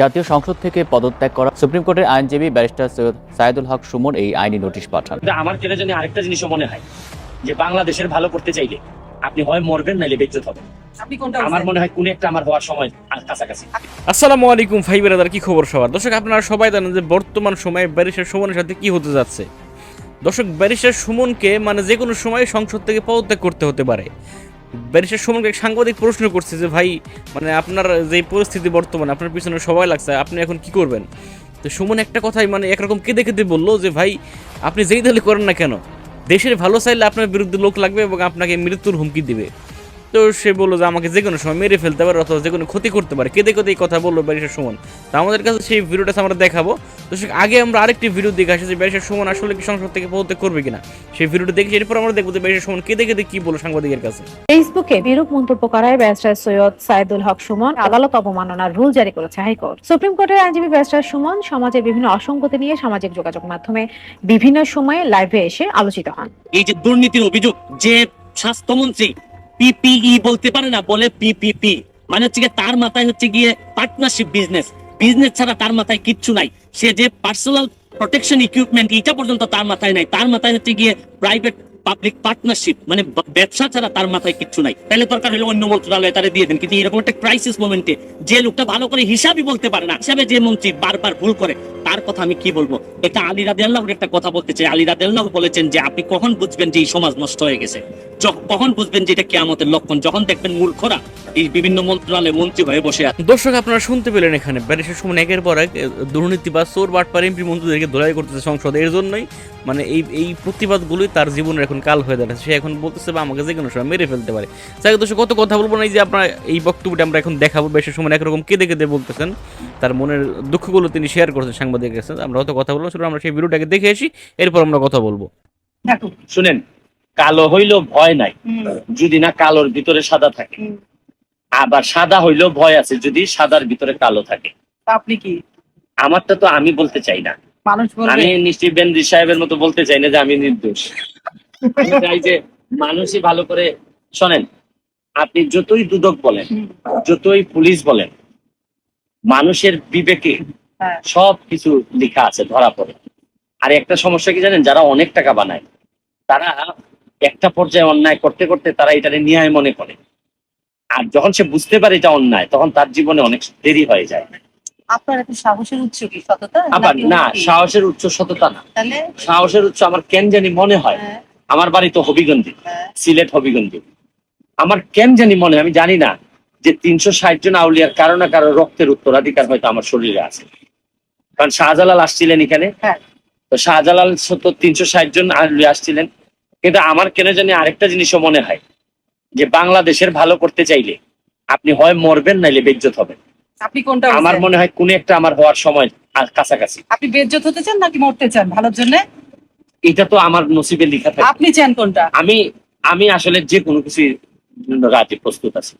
জাতীয় সংসদ থেকে পদত্যাগ করা সুপ্রিম কোর্টের আইনজীবী ব্যারিস্টার সৈয়দ সাইদুল হক সুমন এই আইনি নোটিশ পাঠান। আমার কেন জানি আরেকটা জিনিসও মনে হয় যে বাংলাদেশের ভালো করতে চাইলে আপনি হয় মরবেন নাইলে বেজ্জত হবেন। আমার মনে হয় কোন একটা আমার হওয়ার সময় কাছাকাছি। আসসালামু আলাইকুম ভাই বেরাদার কি খবর সবার? দর্শক আপনারা সবাই জানেন যে বর্তমান সময়ে ব্যারিস্টার সুমনের সাথে কি হতে যাচ্ছে। দর্শক ব্যারিস্টার সুমনকে মানে যে কোনো সময় সংসদ থেকে পদত্যাগ করতে হতে পারে। ব্যারিস্টার সুমনকে সাংবাদিক প্রশ্ন করছে যে, ভাই মানে আপনার যে পরিস্থিতি বর্তমানে, আপনার পিছনে সবাই লাগছে, আপনি এখন কি করবেন? তো সুমন একটা কথাই মানে একরকম কেঁদে কেঁদে বলল যে, ভাই, আপনি যেই দলে করেন না কেন, দেশের ভালো চাইলে আপনার বিরুদ্ধে লোক লাগবে এবং আপনাকে মৃত্যুর হুমকি দিবে। তো সে বলল যে আমাকে যে কোনো সময় মেরে ফেলতে পারে অথবা যে কোনো ক্ষতি করতে পারে। কেঁদে কেঁদে এই কথা বলল ব্যারিস্টার সুমন। তো আমাদের কাছে সেই ভিডিওটা আমরা দেখাবো। তো সে আগে আমরা আরেকটি ভিডিও দেখে আসি যে ব্যারিস্টার সুমন আসলে কি সংসদ থেকে পদত্যাগ করবে কিনা। সেই ভিডিওটা দেখে এরপর আমরা দেখব যে ব্যারিস্টার সুমন কেঁদে কেঁদে কি বলল সাংবাদিকের কাছে। ফেসবুকে বিরূপ মন্তব্য করায় ব্যারিস্টার সৈয়দ সাইদুল হক সুমন আদালত অবমাননার রুল জারি করেছে হাইকোর্ট। সুপ্রিম কোর্টের আইনজীবী ব্যারিস্টার সুমন সমাজের বিভিন্ন অসঙ্গতি নিয়ে সামাজিক যোগাযোগ মাধ্যমে বিভিন্ন সময়ে লাইভে এসে আলোচিত হন। এই যে দুর্নীতির অভিযোগ যে স্বাস্থ্যমন্ত্রী পিপিই বলতে পারে না, বলে পিপিপি মানে হচ্ছে তার মাথায় হচ্ছে গিয়ে পার্টনারশিপ বিজনেস বিজনেস ছাড়া তার মাথায় কিচ্ছু নাই। সে যে পার্সোনাল প্রোটেকশন ইকুইপমেন্ট এটা পর্যন্ত তার মাথায় নাই। তার মাথায় হচ্ছে গিয়ে প্রাইভেট পাবলিক পার্টনারশিপ মানে ব্যবসা ছাড়া তার মাথায় কিচ্ছু নাই। তাহলে দরকার হলে অন্য মন্ত্রণালয়ে তারা দিয়ে দেন, কিন্তু এরকম একটা ক্রাইসিস মোমেন্টে যে লোকটা ভালো করে হিসাবই বলতে পারে না, হিসাবে যে মন্ত্রী বারবার ভুল করে, তার কথা আমি কি বলব? এটা আলী রাদিয়াল্লাহর একটা কথা বলতে চাই। আলী রাদিয়াল্লাহ বলেছেন যে, আপনি কখন বুঝবেন যে এই সমাজ নষ্ট হয়ে গেছে? কখন বুঝবেন যে এটা কেয়ামতের লক্ষণ? যখন দেখবেন মূর্খরা এই বিভিন্ন মন্ত্রণালয়ে মন্ত্রী হয়ে বসে আছে। দর্শক, আপনারা শুনতে পেলেন এখানে ব্যারিস্টার সুমন একের পর এক দুর্নীতি বা চোর বাটপার এমপি মন্ত্রীদেরকে ধোলাই করতেছে সংসদে, এর জন্যই মানে এই এই প্রতিবাদগুলোই তার জীবনের এখন কাল হয়ে দাঁড়াচ্ছে। সে এখন বলতেছে বা আমাকে যে কোনো সময় মেরে ফেলতে পারে। হোক দর্শক কত কথা বলব না এই যে আপনার এই বক্তব্যটা আমরা এখন দেখাবো ব্যারিস্টার সুমন একরকম কেঁদে কেঁদে বলতেছেন। তার মনের দুঃখগুলো তিনি শেয়ার করছেন সাংবাদিকের কাছে। আমরা হয়তো কথা বলব শুধু আমরা সেই ভিডিওটাকে দেখে আসি এরপর আমরা কথা বলব। শুনেন কালো হইলেও ভয় নাই যদি না কালোর ভিতরে সাদা থাকে। আবার সাদা হইলেও ভয় আছে যদি সাদার ভিতরে কালো থাকে। আপনি কি? আমারটা তো আমি বলতে চাই না। মানুষ আমি নিশ্চয়ই বেনরি সাহেবের মতো বলতে চাই না যে আমি নির্দোষ। আমি চাই যে মানুষই ভালো করে শোনেন আপনি যতই দুদক বলেন যতই পুলিশ বলেন মানুষের বিবেকে হ্যাঁ। সব কিছু লেখা আছে ধরা পড়ে। আর একটা সমস্যা কি জানেন যারা অনেক টাকা বানায় তারা একটা পর্যায়ে অন্যায় করতে করতে তারা এটাকে ন্যায় মনে করে। আর যখন সে বুঝতে পারে এটা অন্যায় তখন তার জীবনে অনেক দেরি হয়ে যায়। আপনার এত সাহসের উৎস কি সততা আবার না সাহসের উচ্চ সততা না। তাহলে সাহসের উচ্চ আমার কেন জানি মনে হয়। হ্যাঁ, আমার বাড়ি তো হবিগঞ্জে হ্যাঁ, সিলেট হবিগঞ্জে। আমার কেন জানি মনে আমি জানি না যে তিনশো ষাট জন আউলিয়ার কারও না কারও রক্তের উত্তরাধিকার হয়তো আমার শরীরে আছে। কারণ শাহজালাল আসছিলেন এখানে। হ্যাঁ। তো শাহজালাল তো তিনশো ষাট জন আউলিয়া আসছিলেন। কিন্তু আমার কেন জানি আরেকটা জিনিসও মনে হয় যে বাংলাদেশের ভালো করতে চাইলে আপনি হয় মরবেন নাইলে বেজ্জত হবেন। আপনি কোনটা আমার? মনে হয় কোন একটা আমার হওয়ার সময় আর কাছাকাছি। আপনি বেজ্জত হতে চান নাকি মরতে চান ভালোর জন্য? এটা তো আমার নসিবে লেখা থাকে। আপনি চান কোনটা? আমি আমি আসলে যে কোনো কিছু রাজি প্রস্তুত আছি।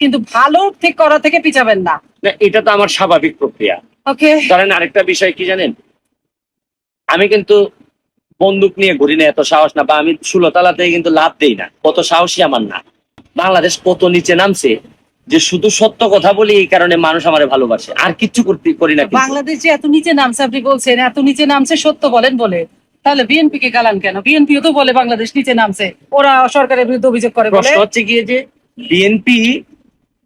কিন্তু ভালো ঠিক করা থেকে পিছাবেন না। না এটা তো আমার স্বাভাবিক প্রক্রিয়া। ওকে। ধরেন আরেকটা বিষয় কি জানেন? আমি কিন্তু বন্দুক নিয়ে ঘুরি না এত সাহস না বা আমি ষোলোতলাতে কিন্তু লাভ দেই না কত সাহসী আমার না। বাংলাদেশ কত নিচে নামছে যে শুধু সত্য কথা বলি এই কারণে মানুষ আমারে ভালোবাসে। আর কিচ্ছু করতে করি না বাংলাদেশে এত নিচে নামছে আপনি বলছেন এত নিচে নামছে সত্য বলেন বলে। তাহলে বিএনপি কে গালান কেন? বিএনপিও তো বলে বাংলাদেশ নিচে নামছে। ওরা সরকারের বিরুদ্ধে অভিযোগ করে বলে। প্রশ্ন হচ্ছে গিয়ে যে বিএনপি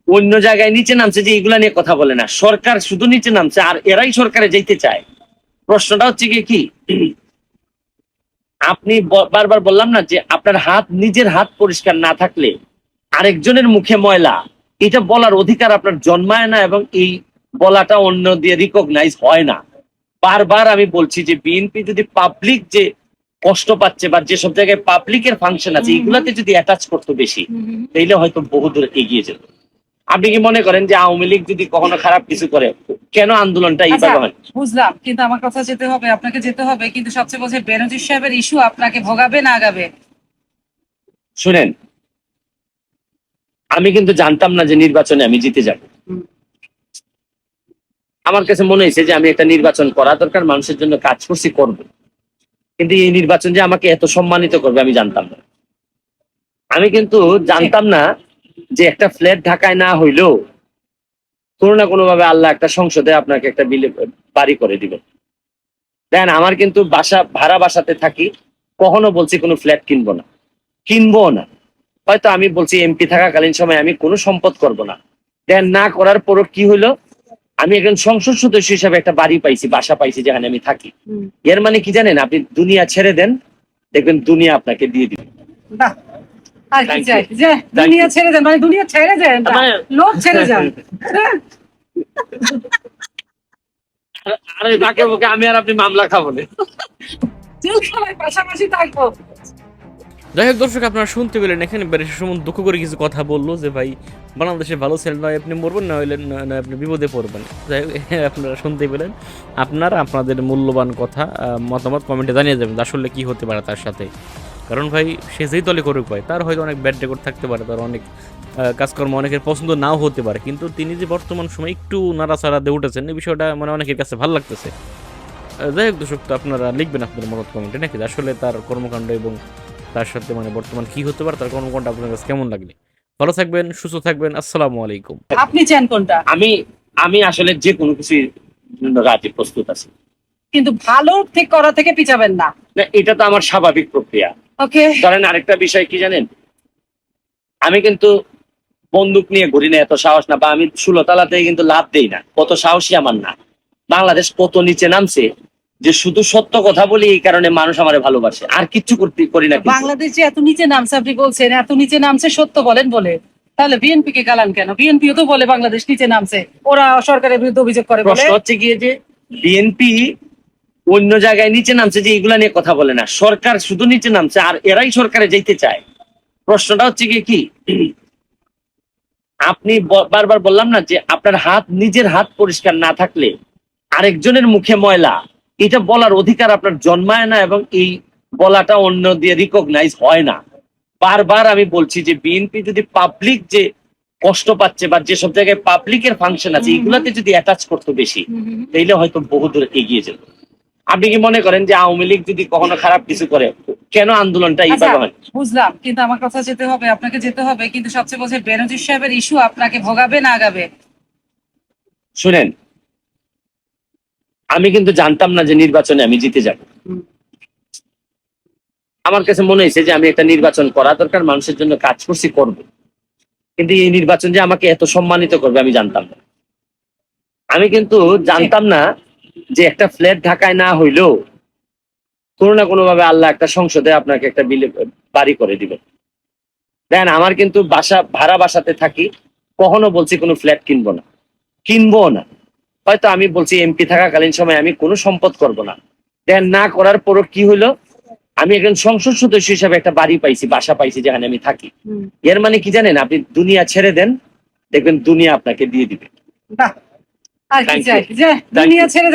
অন্য জায়গায় নিচে নামছে যে এগুলা নিয়ে কথা বলে না। সরকার শুধু নিচে নামছে আর এরাই সরকারে যেতে চায়। প্রশ্নটা হচ্ছে গিয়ে কি? আপনি বারবার বললাম না যে আপনার হাত নিজের হাত পরিষ্কার না থাকলে আরেকজনের মুখে ময়লা এটা বলার অধিকার আপনার জন্মায় না এবং এই বলাটা অন্য দিয়ে রিকগনাইজ হয় না। বারবার আমি বলছি যে বিএনপি যদি পাবলিক যে কষ্ট পাচ্ছে বা যেসব জায়গায় পাবলিকের ফাংশন আছে। এগুলাতে যদি অ্যাটাচ করতো বেশি তাইলে হয়তো বহুদূর এগিয়ে যেত। আপনি কি মনে করেন যে আওয়ামী লীগ যদি কখনো খারাপ কিছু করে কেন আন্দোলনটা আচ্ছা, এইভাবে হয়? বুঝলাম কিন্তু আমার কথা যেতে হবে আপনাকে যেতে হবে কিন্তু সবচেয়ে বলছে বেনজির সাহেবের ইস্যু আপনাকে ভোগাবে না আগাবে? শুনেন আমি কিন্তু জানতাম না যে নির্বাচনে আমি জিতে যাব। আমার কাছে মনে হয়েছে যে আমি একটা নির্বাচন করা দরকার মানুষের জন্য কাজ করছি করব। কিন্তু এই নির্বাচন যে আমাকে এত সম্মানিত করবে আমি জানতাম না। আমি কিন্তু জানতাম না যে একটা ফ্ল্যাট ঢাকায় না হইলেও কোনো না কোনো ভাবে আল্লাহ একটা সংসদে আপনাকে একটা বিলে বাড়ি করে দিবেন। দেন আমার কিন্তু বাসা ভাড়া বাসাতে থাকি কখনো বলছি কোনো ফ্ল্যাট কিনবো না। কিনবো না। হয়তো আমি বলছি এমপি থাকাকালীন সময় আমি কোনো সম্পদ করব না। দেন না করার পরও কি হলো আমি একজন সংসদ সদস্য হিসাবে একটা বাড়ি পাইছি বাসা পাইছি যেখানে আমি থাকি। এর মানে কি জানেন? আপনি দুনিয়া ছেড়ে দেন দেখবেন দুনিয়া আপনাকে দিয়ে দিবে। দুনিয়া ছেড়ে মানে দুনিয়া ছেড়ে মানে- লোক ছেড়ে যান। আরে বুকে আমি আর আপনি মামলা খাব না। জেলখানায় পাশাপাশি থাকব। যাই হোক, দর্শক, আপনারা শুনতে পেলেন এখানে ব্যারিস্টার সুমন দুঃখ করে কিছু কথা বলল যে, ভাই, বাংলাদেশে ভালো ছেলে নয়, আপনি মরবেন, না হইলেন না আপনি বিপদে পড়বেন। যাই হোক, আপনারা শুনতে পেলেন। আপনারা আপনাদের মূল্যবান কথা মতামত কমেন্টে জানিয়ে যাবেন আসলে কি হতে পারে তার সাথে। কারণ ভাই, সে যেই দলে করুক ভাই, তার হয়তো অনেক ব্যাড রেকর্ড থাকতে পারে, তার অনেক কাজকর্ম অনেকের পছন্দ নাও হতে পারে। কিন্তু তিনি যে বর্তমান সময় একটু নাড়াচাড়া দিয়ে উঠেছেন, এই বিষয়টা মানে অনেকের কাছে ভালো লাগতেছে। যাই হোক, দর্শক, তো আপনারা লিখবেন আপনাদের মত কমেন্টে, নাকি? আসলে তার কর্মকাণ্ড এবং তার সাথে মানে বর্তমান কি হতে পারে তার কর্মকাণ্ড আপনার কাছে কেমন লাগলে? ভালো থাকবেন সুস্থ থাকবেন আসসালামু আলাইকুম। আপনি চান কোনটা? আমি আমি আসলে যে কোনো জন্য রাজি প্রস্তুত আছি। কিন্তু ভালো ঠিক করা থেকে পিছাবেন না। না এটা তো আমার স্বাভাবিক প্রক্রিয়া। ওকে। ধরেন আরেকটা বিষয় কি জানেন? আমি কিন্তু বন্দুক নিয়ে ঘুরি না এত সাহস না বা আমি ষোলোতলাতে কিন্তু লাভ দেই না কত সাহসী আমার না। বাংলাদেশ কত নিচে নামছে যে শুধু সত্য কথা বলি এই কারণে মানুষ আমারে ভালোবাসে। আর কিচ্ছু করতে করি না বাংলাদেশে এত নিচে নামছে আপনি বলছেন এত নিচে নামছে সত্য বলেন বলে। তাহলে বিএনপি কে গালান কেন? বিএনপিও তো বলে বাংলাদেশ নিচে নামছে। ওরা সরকারের বিরুদ্ধে অভিযোগ করে প্রশ্ন হচ্ছে গিয়ে যে বিএনপি অন্য জায়গায় নিচে নামছে যে এগুলা নিয়ে কথা বলে না। সরকার শুধু নিচে নামছে আর এরাই সরকারে যেতে চায়। প্রশ্নটা হচ্ছে গিয়ে কি? আপনি বারবার বললাম না যে আপনার হাত নিজের হাত পরিষ্কার না থাকলে আরেকজনের মুখে ময়লা এটা বলার অধিকার আপনার জন্মায় না এবং এই বলাটা অন্য দিয়ে রিকগনাইজ হয় না বারবার আমি বলছি যে বিএনপি যদি পাবলিক যে কষ্ট পাচ্ছে বা যেসব জায়গায় পাবলিকের ফাংশন আছে। এগুলাতে যদি অ্যাটাচ করতো বেশি। তাইলে হয়তো বহুদূর এগিয়ে যেত আপনি কি মনে করেন যে আওয়ামী লীগ যদি কখনো খারাপ কিছু করে কেন আন্দোলনটা আচ্ছা, এইভাবে হয় বুঝলাম কিন্তু আমার কথা যেতে হবে আপনাকে যেতে হবে কিন্তু সবচেয়ে বলছে বেনজির সাহেবের ইস্যু আপনাকে ভোগাবে না আগাবে শুনেন আমি কিন্তু জানতাম না যে নির্বাচনে আমি জিতে যাব। আমার কাছে মনে হয়েছে যে আমি একটা নির্বাচন করা দরকার মানুষের জন্য কাজ করছি করব। কিন্তু এই নির্বাচন যে আমাকে এত সম্মানিত করবে আমি জানতাম না। আমি কিন্তু জানতাম না যে একটা ফ্ল্যাট ঢাকায় না হইলেও কোনো না কোনো ভাবে আল্লাহ একটা সংসদে আপনাকে একটা বিলে বাড়ি করে দিবেন। দেন আমার কিন্তু বাসা ভাড়া বাসাতে থাকি কখনো বলছি কোনো ফ্ল্যাট কিনবো না। কিনবো না। হয়তো আমি বলছি এমপি থাকাকালীন সময় আমি কোনো সম্পদ করব না। দেন না করার পরও কি হলো আমি একজন সংসদ সদস্য হিসাবে একটা বাড়ি পাইছি বাসা পাইছি যেখানে আমি থাকি। এর মানে কি জানেন? আপনি দুনিয়া ছেড়ে দেন দেখবেন দুনিয়া আপনাকে দিয়ে দিবে। দুনিয়া ছেড়ে